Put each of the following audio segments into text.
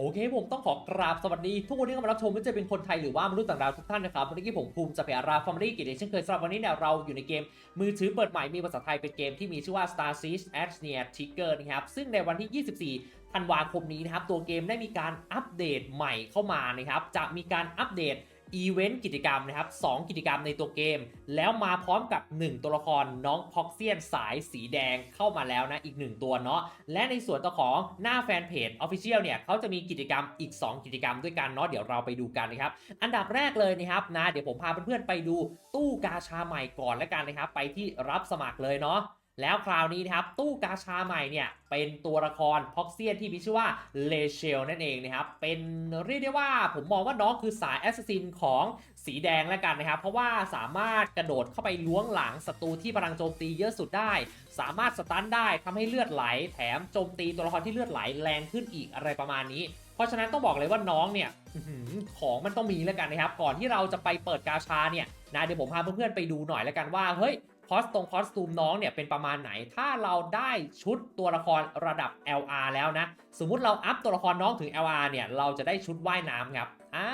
โอเคผมต้องขอกราบสวัสดี ทุกคนที่เข้ามารับชมไม่ว่าจะเป็นคนไทยหรือว่ามนุษย์ต่างดาวทุกท่านนะครับวันนี้ผมภูมิจะเพราฟาร์มรี่กิจเช่นเคยสำหรับวันนี้เนี่ยเราอยู่ในเกม มือถือเปิดใหม่มีภาษาไทยเป็นเกมที่มีชื่อว่า Star Siege a t n e a Trigger นะครับซึ่งในวันที่ 24 ธันวาคมนี้นะครับตัวเกมได้มีการอัปเดตใหม่เข้ามานะครับจะมีการอัปเดต อีเวนต์กิจกรรมนะครับ2กิจกรรมในตัวเกม แล้วมาพร้อมกับ 1 ตัวละครน้องพ็อกเซียนสายสีแดงเข้ามาแล้วนะอีก 1 ตัวเนาะและในส่วนตัวของหน้าแฟนเพจ Official เนี่ยเขาจะมีกิจกรรมอีก 2 กิจกรรมด้วยกันเนาะเดี๋ยวเราไปดูกันนะครับอันดับแรกเลยนะครับนะเดี๋ยวผมพาเพื่อนๆไปดูตู้กาชาใหม่ก่อนแล้วกันนะครับไปที่รับสมัครเลยเนาะ แล้วคราวนี้นะครับตู้กาชาใหม่เนี่ยเป็นตัวละครพ็อกเซียนที่มีชื่อว่าเลเชลนั่นเองนะครับเป็นเรียกได้ว่าผมมองว่าน้องคือสายแอสซินของสีแดงแล้วกันนะครับเพราะว่าสามารถกระโดดเข้าไปล้วงหลังศัตรูที่พลังโจมตีเยอะสุดได้ สามารถสตันได้ทำให้เลือดไหล แถมโจมตีตัวละครที่เลือดไหลแรงขึ้นอีกอะไรประมาณนี้เพราะฉะนั้นต้องบอกเลยว่าน้องเนี่ยของมันต้องมีแล้วกันนะครับ ก่อนที่เราจะไปเปิดกาชาเนี่ยนะเดี๋ยวผมพาเพื่อนๆไปดูหน่อยแล้วกันว่าเฮ้ย คอสตรงคอสตูมน้องเนี่ยเป็นประมาณไหน ถ้าเราได้ชุดตัวละครระดับ LR แล้วนะ สมมุติเราอัพตัวละครน้องถึง LR เนี่ย เราจะได้ชุดว่ายน้ำครับอ่า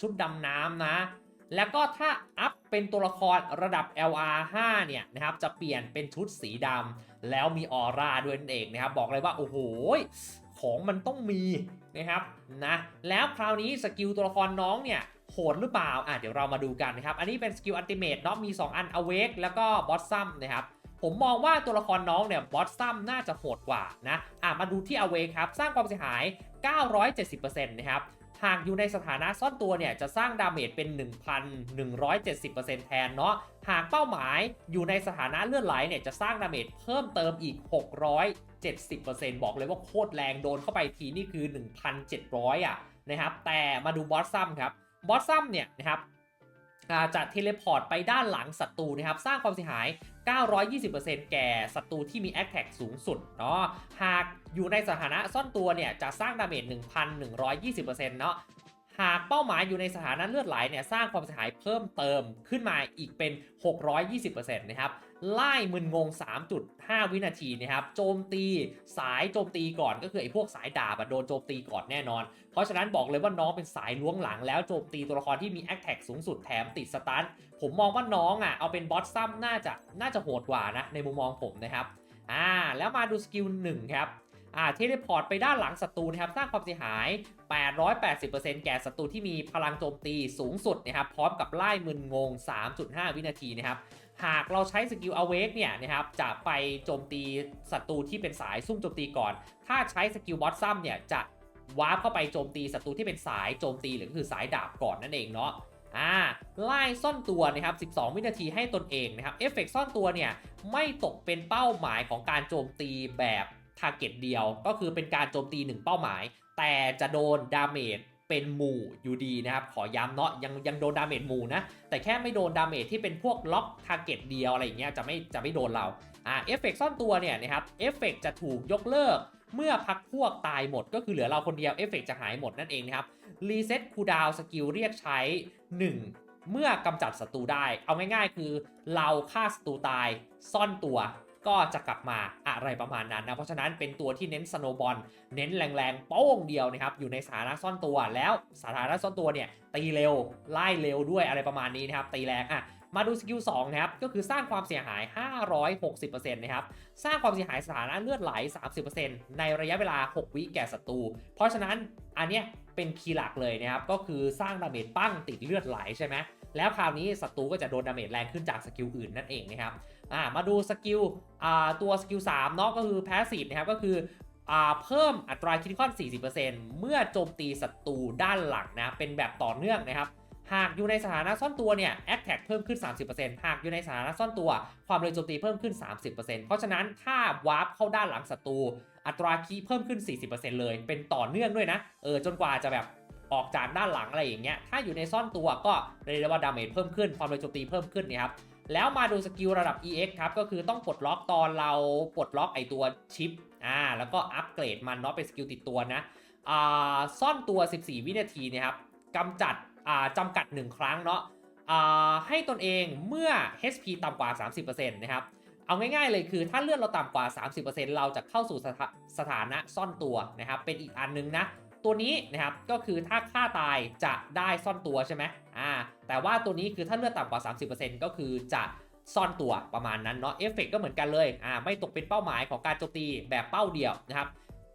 ชุดดำน้ำนะ แล้วก็ถ้าอัพเป็นตัวละครระดับ LR 5 เนี่ยนะครับ จะเปลี่ยนเป็นชุดสีดำแล้วมีออร่าด้วยนั่นเองนะครับ บอกเลยว่า โอ้โห ของมันต้องมีนะครับนะแล้วคราวนี้สกิลตัวละครน้องเนี่ยโหดหรือเปล่าอะเดี๋ยวเรามาดูกันนะครับ อันนี้เป็นสกิลอันติเมตเนาะมี 2 อัน Awake แล้วก็ b o s s u m นะครับผมมองว่าตัวละครน้องเนี่ยบอสซัมน่าจะโหดกว่านะอะมาดูที่ Awake ครับ สร้างความเสียหาย 970%นะครับหากอยู่ในสถานะซ่อนตัวเนี่ยจะสร้างดาเมจเป็น 1,170%แทนเนาะหากเป้าหมายอยู่ในสถานะเลือดไหลเนี่ยจะสร้างดาเมจเพิ่มเติมอีก 70%บอกเลยว่าโคตรแรงโดนเข้าไปทีนี่คือ 1,700 อะนะครับ แต่มาดูบอสซัมครับ บอสซัมเนี่ยนะครับจะเทเลพอร์ตไปด้านหลังศัตรูนะครับ สร้างความเสียหาย 920%แก่ศัตรูที่มีแอคแท็กสูงสุดเนาะ หากอยู่ในสถานะซ่อนตัวเนี่ยจะสร้างดาเมจ 1,120%เนาะหากเป้าหมายอยู่ในสถานะเลือดไหลเนี่ยสร้างความเสียหายเพิ่มเติมขึ้นมาอีกเป็น 620%นะครับ ไล่มึนงง 3.5 วินาทีนะครับ โจมตีสายโจมตีก่อนก็คือไอ้พวกสายดาบโดนโจมตีก่อนแน่นอน เพราะฉะนั้นบอกเลยว่าน้องเป็นสายล้วงหลังแล้วโจมตีตัวละครที่มีแอคแท็กสูงสุดแถมติดสตันผมมองว่าน้องอะเอาเป็นบอสซัมน่าจะน่าจะโหดกว่านะในมุมมองผมนะครับอ่าแล้วมาดูสกิล1ครับอ่าเทเลพอร์ตไปด้านหลังศัตรูนะครับสร้างความเสียหาย 880%แก่ศัตรูที่มีพลังโจมตีสูงสุดนะครับพร้อมกับไล่มึนงง 3.5 วินาทีนะครับ หากเราใช้สกิล Awake เนี่ยนะครับจะไปโจมตีศัตรูที่เป็นสายซุ่มโจมตีก่อน ถ้าใช้สกิลบอสซัมเนี่ยจะวาร์ปเข้าไปโจมตีศัตรูที่เป็นสายโจมตีหรือก็คือสายดาบก่อนนั่นเองเนาะอ่าไล่ซ่อนตัวนะครับ 12 วินาทีให้ตนเองนะครับ เอฟเฟกซ่อนตัวเนี่ยไม่ตกเป็นเป้าหมายของการโจมตีแบบทาร์เก็ตเดียว ก็คือเป็นการโจมตี 1 เป้าหมาย แต่จะโดนดาเมจ เป็นหมู่อยู่ดีนะครับ ขอย้ำเนาะยังยังโดนดาเมจหมู่นะ แต่แค่ไม่โดนดาเมจที่เป็นพวกล็อกทาร์เก็ตเดียวอะไรอย่างเงี้ยจะไม่จะไม่โดนเราอ่าเอฟเฟกซ่อนตัวเนี่ยนะครับเอฟเฟกจะถูกยกเลิก เมื่อพักพวกตายหมด ก็คือเหลือเราคนเดียวเอฟเฟกจะหายหมดนั่นเองนะครับรีเซ็ตคูดาวสกิลเรียกใช้ 1 เมื่อกำจัดศัตรูได้ เอาง่ายๆ คือเราฆ่าศัตรูตายซ่อนตัว ก็จะกลับมาอะไรประมาณนั้นนะ เพราะฉะนั้นเป็นตัวที่เน้นสโนบอลเน้นแรงๆโป้งเดียวนะครับ อยู่ในสถานะซ่อนตัวแล้วสถานะซ่อนตัวเนี่ยตีเร็วไล่เร็วด้วยอะไรประมาณนี้นะครับ ตีแรงอะมาดูสกิล2นะครับ ก็คือสร้างความเสียหาย 560%นะครับ สร้างความเสียหายสถานะเลือดไหล 30%ในระยะเวลา 6 วิแก่ศัตรู เพราะฉะนั้นอันเนี้ยเป็นคีย์หลักเลยนะครับ ก็คือสร้างดาเมจปั้งติดเลือดไหลใช่ไหมแล้วคราวนี้ศัตรูก็จะโดนดาเมจแรงขึ้นจากสกิลอื่นนั่นเองนะครับ อ่ามาดูสกิลอ่าตัวสกิล3เนาะก็คือ Passive นะครับก็คืออ่าเพิ่มอัตราคิดคอน 40%เมื่อโจมตีศัตรูด้านหลังนะ เป็นแบบต่อเนื่องนะครับ หากอยู่ในสถานะซ่อนตัวเนี่ย a t t a c k เพิ่มขึ้น 30%หากอยู่ในสถานะซ่อนตัว ความเร็วโจมตีเพิ่มขึ้น 30%เพราะฉะนั้นถ้าวาร์ปเข้าด้านหลังศัตรู อัตราคีย์เพิ่มขึ้น 40%เลย เป็นต่อเนื่องด้วยนะ เออ จนกว่าจะแบบออกจากด้านหลังอะไรอย่างเงี้ย ถ้าอยู่ในซ่อนตัวก็เรียกว่าดาเมจเพิ่มขึ้น ความเร็วโจมตีเพิ่มขึ้นนี่ยครับ แล้วมาดูสกิลระดับ EX ครับ ก็คือต้องปลดล็อกตอนเราปลดล็อกไอตัวชิป อ่า แล้วก็อัปเกรดมันเนาะเป็นสกิลติดตัวนะ อ่า ซ่อนตัว 14 วินาทีเนะครับกำจัด อ่าจำกัด 1 ครั้งเนาะ อ่า ให้ตนเองเมื่อ HP ต่ำกว่า 30%นะครับ เอาง่ายๆเลยคือถ้าเลือดเราต่ำกว่า 30%เราจะเข้าสู่สถาสถานะซ่อนตัวนะครับ เป็นอีกอันนึงนะ ตัวนี้นะครับ ก็คือถ้าฆ่าตายจะได้ซ่อนตัวใช่ไหมอ่า แต่ว่าตัวนี้คือถ้าเลือดต่ำกว่า 30%ก็คือจะซ่อนตัวประมาณนั้นเนาะเอฟเฟกก็เหมือนกันเลยอ่าไม่ตกเป็นเป้าหมายของการโจมตีแบบเป้าเดียวนะครับ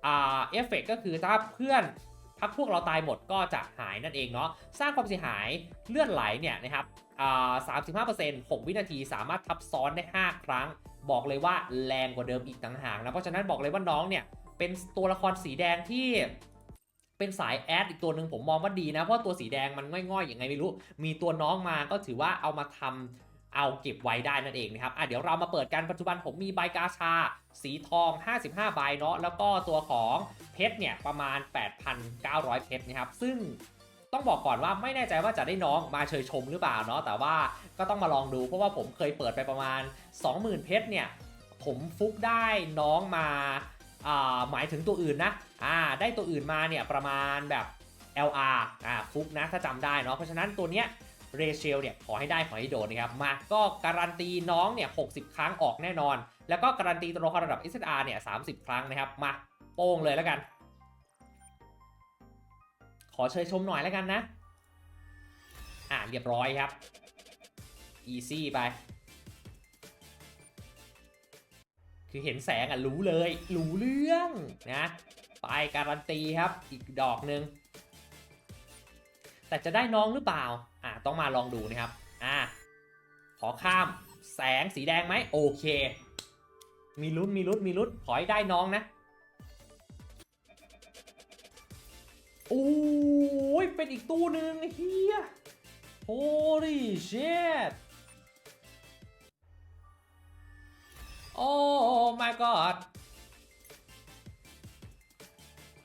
อ่าเอฟเฟกก็คือถ้าเพื่อนพักพวกเราตายหมดก็จะหายนั่นเองเนาะสร้างความเสียหายเลือดไหลเนี่ยนะครับอ่า35% 6 วินาทีสามารถทับซ้อนได้ 5 ครั้ง บอกเลยว่าแรงกว่าเดิมอีกต่างหากนะเพราะฉะนั้นบอกเลยว่าน้องเนี่ยเป็นตัวละครสีแดงที่ เป็นสายแอดอีกตัวหนึ่งผมมองว่าดีนะ เพราะตัวสีแดงมันง่อยๆอย่างไงไม่รู้ มีตัวน้องมาก็ถือว่าเอามาทำเอาเก็บไว้ได้นั่นเองนะครับอะเดี๋ยวเรามาเปิดกันปัจจุบันผมมีใบกาชา สีทอง 55 ใบเนาะแล้วก็ตัวของเพชรเนี่ยประมาณ 8,900 เพชรนะครับ ซึ่งต้องบอกก่อนว่าไม่แน่ใจว่าจะได้น้องมาเชยชมหรือเปล่าเนาะแต่ว่าก็ต้องมาลองดูเพราะว่าผมเคยเปิดไปประมาณ 20,000 เพชรเนี่ยผมฟุกได้น้องมาอ่าหมายถึงตัวอื่นนะ อ่าได้ตัวอื่นมาเนี่ยประมาณแบบ LR อ่าฟุกนะถ้าจำได้เนาะเพราะฉะนั้นตัวเนี้ยเรเชลเนี่ยขอให้ได้ขอให้โดนนะครับมาก็การันตีน้องเนี่ย 60 ครั้งออกแน่นอน แล้วก็การันตีตัวละครระดับ SR เนี่ย 30 ครั้งนะครับ มาโป้งเลยแล้วกัน ขอเชยชมหน่อยแล้วกันนะ อ่าเรียบร้อยครับ easy ไป คือเห็นแสงอะรู้เลย รู้เรื่องนะ ไปการันตีครับอีกดอกหนึ่งแต่จะได้น้องหรือเปล่า อ่าต้องมาลองดูนะครับ อ่า ขอข้ามแสงสีแดงไหมโอเค มีลุ้นมีลุ้นมีลุ้นขอให้ได้น้องนะโอ้ยเป็นอีกตู้หนึ่งเฮีย holy shit โอ้ my god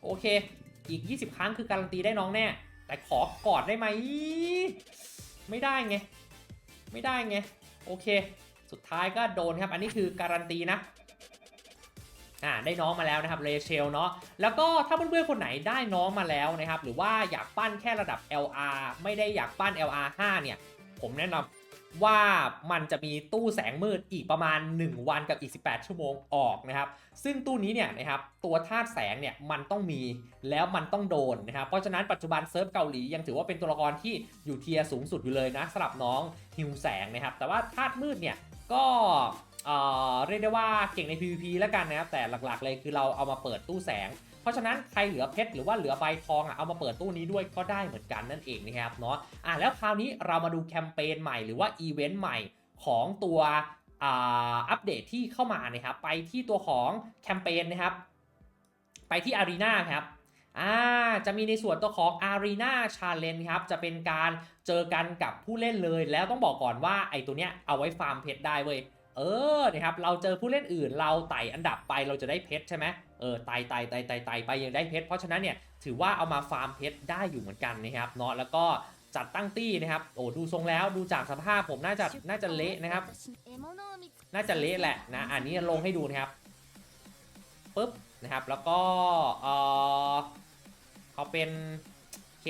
โอเค อีก 20 ครั้งคือการันตีได้น้องแน่ แต่ขอกอดได้ไหม ไม่ได้ไง ไม่ได้ไง โอเค สุดท้ายก็โดนครับ อันนี้คือการันตีนะอ่าได้น้องมาแล้วนะครับเรเชลเนาะแล้วก็ถ้าเพื่อนๆคนไหนได้น้องมาแล้วนะครับหรือว่าอยากปั้นแค่ระดับ LR ไม่ได้อยากปั้น LR 5 เนี่ย ผมแนะนำ ว่ามันจะมีตู้แสงมืดอีกประมาณ 1 วันกับอีก 18 ชั่วโมงออกนะครับ ซึ่งตู้นี้เนี่ยนะครับตัวธาตุแสงเนี่ยมันต้องมีแล้วมันต้องโดนนะครับ เพราะฉะนั้นปัจจุบันเซิร์ฟเกาหลียังถือว่าเป็นตัวละครที่อยู่เทียร์สูงสุดอยู่เลยนะสำหรับน้องฮิวแสงนะครับ แต่ว่าธาตุมืดเนี่ยก็เรียกได้ว่าเก่งใน PVP แล้วกันนะครับ แต่หลักๆเลยคือเราเอามาเปิดตู้แสง ราะฉะนั้นใครเหลือเพชรหรือว่าเหลือใบทองอะเอามาเปิดตู้นี้ด้วยก็ได้เหมือนกันนั่นเองนะครับเนาะอะแล้วคราวนี้เรามาดูแคมเปญใหม่หรือว่าอีเวนต์ใหม่ของตัวอ่าอัปเดตที่เข้ามานะครับไปที่ตัวของแคมเปญนะครับ ไปที่ Arena ครับอ่าจะมีในส่วนตัวของ Arena Challenge ครับ จะเป็นการเจอกันกับผู้เล่นเลย แล้วต้องบอกก่อนว่าไอ้ตัวเนี้ยเอาไว้ฟาร์มเพชรได้เว้ย เออ นะครับ เราเจอผู้เล่นอื่น เราไต่อันดับไป เราจะได้เพชรใช่ไหม เออไต่ไต่ไต่ไต่ไต่ไปยังได้เพชรเพราะฉะนั้นเนี่ยถือว่าเอามาฟาร์มเพชรได้อยู่เหมือนกันนะครับเนาะแล้วก็จัดตั้งตี้นะครับโอ้ดูทรงแล้วดูจากสภาพผมน่าจะน่าจะเละนะครับ น่าจะเละแหละนะอันนี้ลงให้ดูนะครับปุ๊บนะครับแล้วก็เออเขาเป็นโอเค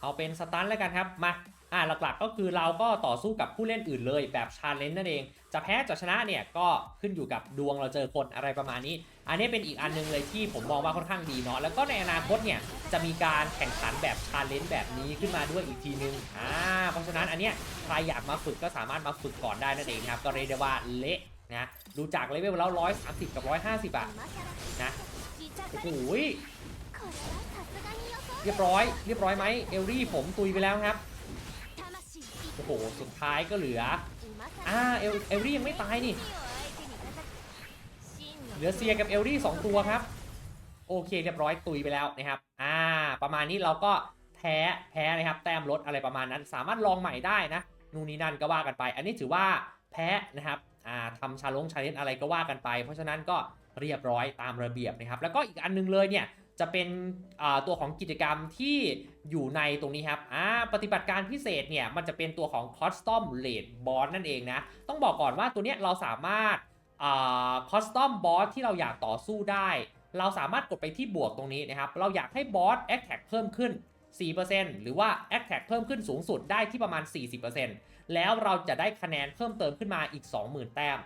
เอาเป็นสตันแล้วกันครับมา อ่าหลักๆก็คือเราก็ต่อสู้กับผู้เล่นอื่นเลยแบบชาเลนจ์นั่นเอง จะแพ้จะชนะเนี่ยก็ขึ้นอยู่กับดวงเราเจอคนอะไรประมาณนี้ อันนี้เป็นอีกอันหนึงเลยที่ผมมองว่าค่อนข้างดีเนาะแล้วก็ในอนาคตเนี่ยจะมีการแข่งขันแบบชาเลนจ์แบบนี้ขึ้นมาด้วยอีกทีนึงอ่าเพราะฉะนั้นอันเนี้ยใครอยากมาฝึกก็สามารถมาฝึกก่อนได้นั่นเองครับก็เรียกได้ว่าเละนะดูจากเลเวลแล้ว130 กับ 150อะนะโอ้โหยเรียบร้อย เรียบร้อยไหมเอลลี่ผมตุยไปแล้วครับ อ้โห สุดท้ายก็เหลือ อ่า เอลเอลลี่ยังไม่ตายนี่ เหลือเซียกับเอลลี่สองตัวครับ โอเคเรียบร้อยตุยไปแล้วนะครับ อ่า ประมาณนี้เราก็แพ้แพ้นะครับ แต้มลดอะไรประมาณนั้น สามารถลองใหม่ได้นะนู่นนี่นั่นก็ว่ากันไป อันนี้ถือว่าแพ้นะครับอ่าทำชาลงชาเลนอะไรก็ว่ากันไป เพราะฉะนั้นก็เรียบร้อยตามระเบียบนะครับ แล้วก็อีกอันหนึงเลยเนี่ย จะเป็นตัวของกิจกรรมที่อยู่ในตรงนี้ครับปฏิบัติการพิเศษเนี่ยมันจะเป็นตัวของ Custom Late Boss นั่นเองนะ ต้องบอกก่อนว่าตัวเนี้ยเราสามารถอ่า Custom Boss ที่เราอยากต่อสู้ได้ เราสามารถกดไปที่บวกตรงนี้นะครับ เราอยากให้บอส Attack เพิ่มขึ้น 4%หรือว่า Attack เพิ่มขึ้นสูงสุดได้ที่ประมาณ 40%แล้วเราจะได้คะแนนเพิ่มเติมขึ้นมาอีก 20,000 แต้ม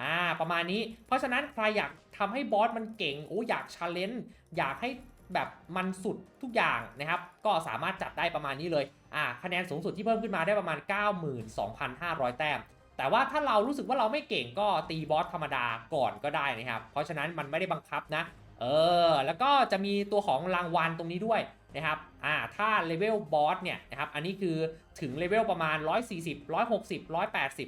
อ่าประมาณนี้ เพราะฉะนั้นใครอยากทำให้บอสมันเก่งโอ้อยากชาเลนจ์ อยากให้แบบมันสุดทุกอย่างนะครับ ก็สามารถจัดได้ประมาณนี้เลยอ่าคะแนนสูงสุดที่เพิ่มขึ้นมาได้ประมาณ 92,500 แต้ม แต่ว่าถ้าเรารู้สึกว่าเราไม่เก่งก็ตีบอสธรรมดาก่อนก็ได้นะครับ เพราะฉะนั้นมันไม่ได้บังคับนะเออแล้วก็จะมีตัวของรางวัลตรงนี้ด้วยนะครับอ่าถ้าเลเวลบอสเนี่ยนะครับอันนี้คือถึงเลเวลประมาณ 140 160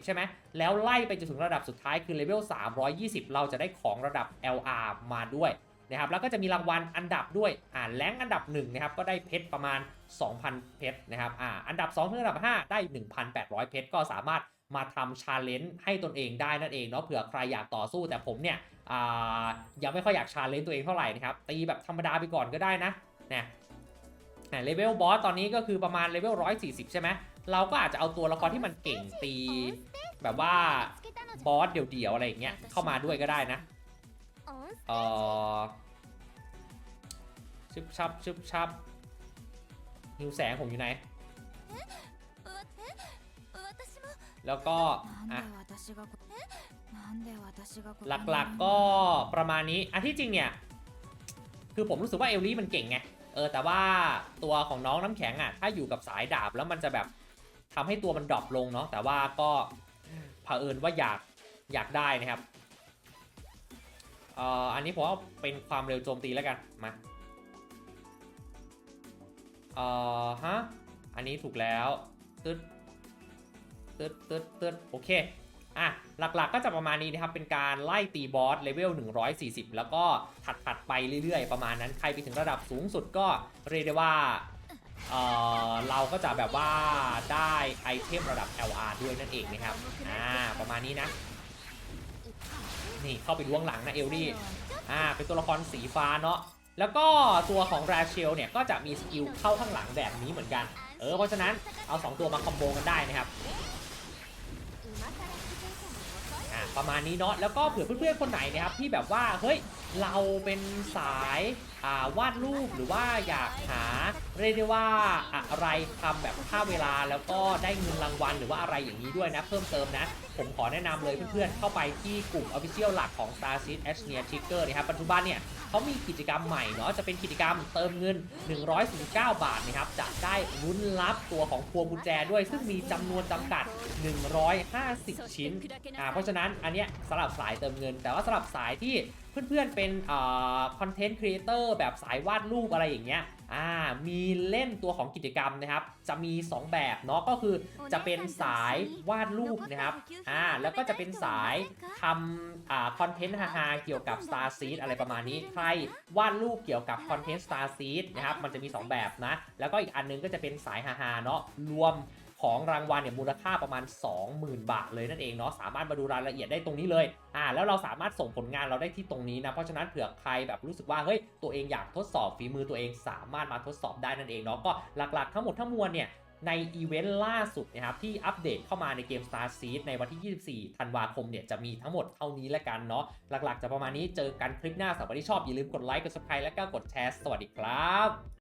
180 ใช่ไหมแล้วไล่ไปจนถึงระดับสุดท้ายคือเลเวล320 เราจะได้ของระดับ LR มาด้วย นะครับแล้วก็จะมีรางวัลอันดับด้วยอ่าแรงอันดับ1นะครับก็ได้เพชรประมาณ 2,000 เพชรนะครับอ่าอันดับ2ถึงอันดับ 5 ได้ 1,800 เพชรก็สามารถมาทำชาเลนจ์ให้ตนเองได้นั่นเองเนาะเผื่อใครอยากต่อสู้แต่ผมเนี่ยอ่ายังไม่ค่อยอยากชาเลนจ์ตัวเองเท่าไหร่นะครับตีแบบธรรมดาไปก่อนก็ได้นะเนี่ยเลเวลบอสตอนนี้ก็คือประมาณเลเวล140 ใช่ไหมเราก็อาจจะเอาตัวละครที่มันเก่งตี แบบว่าบอสเดี่ยวๆอะไรอย่างเงี้ยเข้ามาด้วยก็ได้นะเออ ชึบชับชึบชับหิวแสงผมอยู่ไหน แล้วก็หลักๆก็ประมาณนี้อันที่จริงเนี่ย คือผมรู้สึกว่าเอลลี่มันเก่งไง เออแต่ว่าตัวของน้องน้ำแข็งอะ ถ้าอยู่กับสายดาบแล้วมันจะแบบทำให้ตัวมันดรอปลงเนาะแต่ว่าก็เผอิญว่าอยากอยากได้นะครับ เอ่ออันนี้ผมว่าเป็นความเร็วโจมตีแล้วกัน มา เอ่อฮะ อันนี้ถูกแล้วตึ๊ดตึ๊ดตึ๊ดตึ๊ดโอเค อะ หลักๆก็จะประมาณนี้นะครับ เป็นการไล่ตีบอสเลเวล 140 แล้วก็ถัดๆไปเรื่อยๆ ประมาณนั้น ใครไปถึงระดับสูงสุดก็เรียกได้ว่า เอ่อ เราก็จะแบบว่าได้ไอเทมระดับ LR ด้วยนั่นเองนะครับ อ่า ประมาณนี้นะ นี่เข้าไปล้วงหลังนะเอลลี่ อ่า เป็นตัวละครสีฟ้าเนาะ แล้วก็ตัวของราเชลเนี่ยก็จะมีสกิลเข้าข้างหลังแบบนี้เหมือนกัน เออเพราะฉะนั้นเอา 2 ตัวมาคอมโบกันได้นะครับอะประมาณนี้เนาะแล้วก็เผื่อเพื่อนๆคนไหนนะครับที่แบบว่าเฮ้ยเราเป็นสาย วาดรูปหรือว่าอยากหาเรียกได้ว่าอะไรทำแบบค่าเวลาแล้วก็ได้เงินรางวัลหรือว่าอะไรอย่างนี้ด้วยนะ เพิ่มเติมนะ ผมขอแนะนำเลยเพื่อนๆ เข้าไปที่กลุ่ม Official หลักของ Star Seed a s n e a Trigger นะครับปัจจุบันเนี่ยเขามีกิจกรรมใหม่เนาะจะเป็นกิจกรรมเติมเงิน 149 บาทนะครับจะได้ลุ้นรับตัวของพวงกุญแจด้วย ซึ่งมีจำนวนจำกัด 150 ชิ้นอ่าเพราะฉะนั้นอันเนี้ยสำหรับสายเติมเงิน แต่ว่าสำหรับสายที่ เพื่อนๆเป็นคอนเทนต์ครีเอเตอร์แบบสายวาดรูปอะไรอย่างเงี้ยอ่ามีเล่นตัวของกิจกรรมนะครับ จะมี 2 แบบเนาะก็คือจะเป็นสายวาดรูปนะครับอ่าแล้วก็จะเป็นสายทำอ่าคอนเทนต์ฮาๆเกี่ยวกับ Star Seed อะไรประมาณนี้ใครวาดรูปเกี่ยวกับคอนเทนต์ Star Seed นะครับมันจะมี 2 แบบนะ แล้วก็อีกอันนึงก็จะเป็นสายฮาๆเนาะรวม ของรางวัลเนี่ยมูลค่าประมาณ 20,000 บาทเลยนั่นเองเนาะสามารถมาดูรายละเอียดได้ตรงนี้เลยอ่าแล้วเราสามารถส่งผลงานเราได้ที่ตรงนี้นะเพราะฉะนั้นเผื่อใครแบบรู้สึกว่าเฮ้ยตัวเองอยากทดสอบฝีมือตัวเองสามารถมาทดสอบได้นั่นเองเนาะก็หลักๆ ทั้งหมดทั้งมวลเนี่ยในอีเวนต์ล่าสุดนะครับที่อัปเดตเข้ามาในเกม Star Seed ในวันที่ 24 ธันวาคมเนี่ยจะมีทั้งหมดเท่านี้แล้วกันเนาะหลักๆ จะประมาณนี้เจอกันคลิปหน้าสำหรับที่ชอบอย่าลืมกดไลค์กด subscribe และก็กดแชร์สวัสดีครับ